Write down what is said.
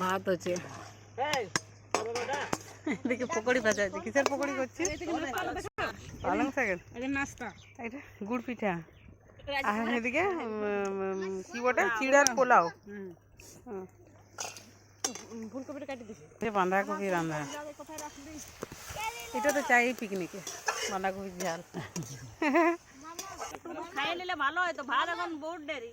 ভাত আছে এদিকে পকোড়ি ভাজা আছে কিসের পকোড়ি করছিস পালং শাকের নাস্তা এটা গুড় পিঠা আর এদিকে কি বটে চিড়ার পোলাও ফুলকপিটা কাটি দিছি এই বাঁধাকপি রান্না এটা তো চাই পিকনিকে বাঁধাকপি ঝাল খাই নিলে ভালো হয় তো ভাত এখন বহুত দেরি